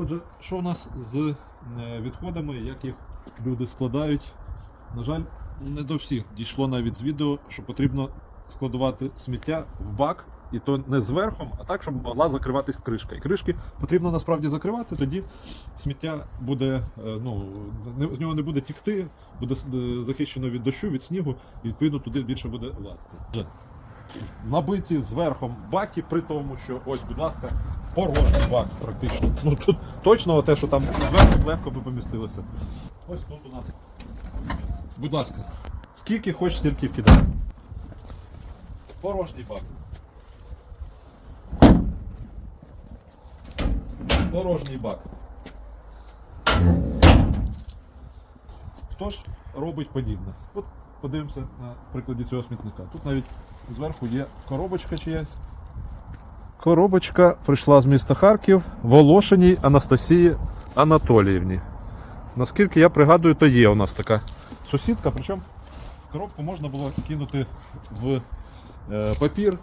Отже, що у нас з е, відходами, як їх люди складають? На жаль, не до всіх дійшло навіть з відео, що потрібно складувати сміття в бак, і то не зверху, а так, щоб могла закриватись кришка. І кришки потрібно насправді закривати, тоді сміття буде, е, ну, з нього не буде тікти, буде е, захищено від дощу, від снігу, і відповідно туди більше буде лазити. Набиті зверху баки, при тому, що ось, будь ласка, порожній бак практично. Ну тут точно те, що там зверху легко би помістилося. Ось тут у нас. Будь ласка, скільки хоч, стільки вкидай. Порожній бак. Порожній бак. Хто ж робить подібне? От подивимося на прикладі цього смітника. Тут навіть зверху є коробочка чиясь. Коробочка прийшла з міста Харків Волошиній Анастасії Анатоліївні. Наскільки я пригадую, то є у нас така сусідка, причому коробку можна було кинути в е, папір,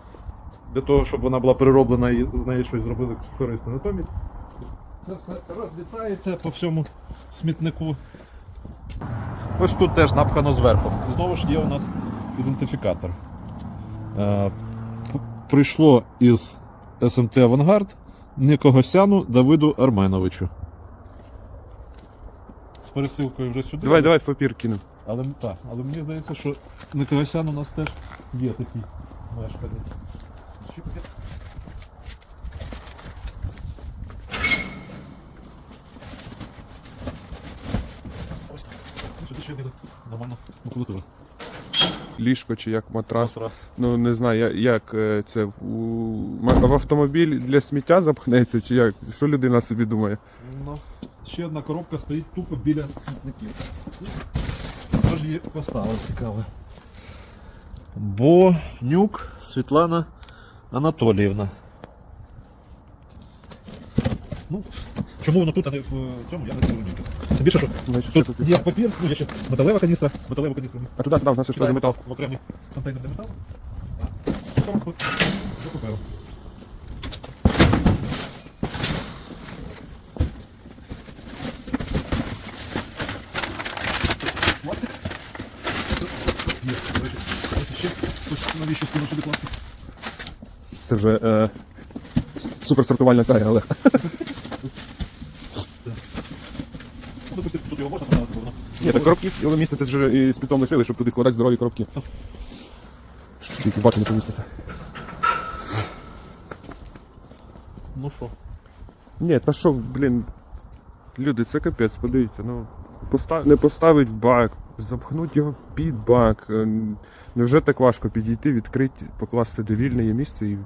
для того, щоб вона була перероблена і з неї щось зробили корисне. Натомість це все розлітається по всьому смітнику. Ось тут теж напхано зверху. Знову ж є у нас ідентифікатор. Е, Прийшло із СМТ Авангард Никогосяну Давиду Арменовичу. З пересилкою вже сюди. Давай, давай в папір кинемо. Але, так, але мені здається, що Никогосян у нас теж є такий мешканець. Ось так. Ну, ще внизу. Нормально макулатура. Ліжко чи як матрас. Раз. Ну не знаю, як е, це в, у, в автомобіль для сміття запхнеться, чи як? Що людина собі думає? Ну, ще одна коробка стоїть тупо біля смітників. Тож її поставив цікаве. Бонюк Світлана Анатоліївна. Ну, чому воно тут, а не в цьому, я не розумію. Тим більше, що Значить, тут тут? є папір, ну є ще металева каністра, металеву каністру. ми А туди, туди, в нас ще кидаємо метал. В окремий контейнер для металу. А коробку до паперу. Пластик. Є, до речі, ось ще хтось навіщо скинув сюди пластик. Це вже е, суперсортувальна царя, але. Ну, допустим, тут його можна бо воно. Ні, так коробки ціле місце це вже і спецом лишили, щоб туди складати здорові коробки. Щоб тільки баки не поміститься. Ну що? Ні, та що, блін, люди, це капець, подивіться, ну. Постав... Не поставить в бак, запхнуть його під бак. Е, Невже так важко підійти, відкрити, покласти де вільне є місце і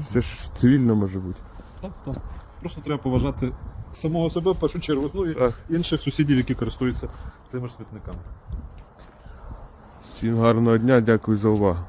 все ж цивільно може бути. Так, так. Просто треба поважати самого себе в першу чергу, ну і Так. інших сусідів, які користуються цими ж смітниками. Всім гарного дня, дякую за увагу.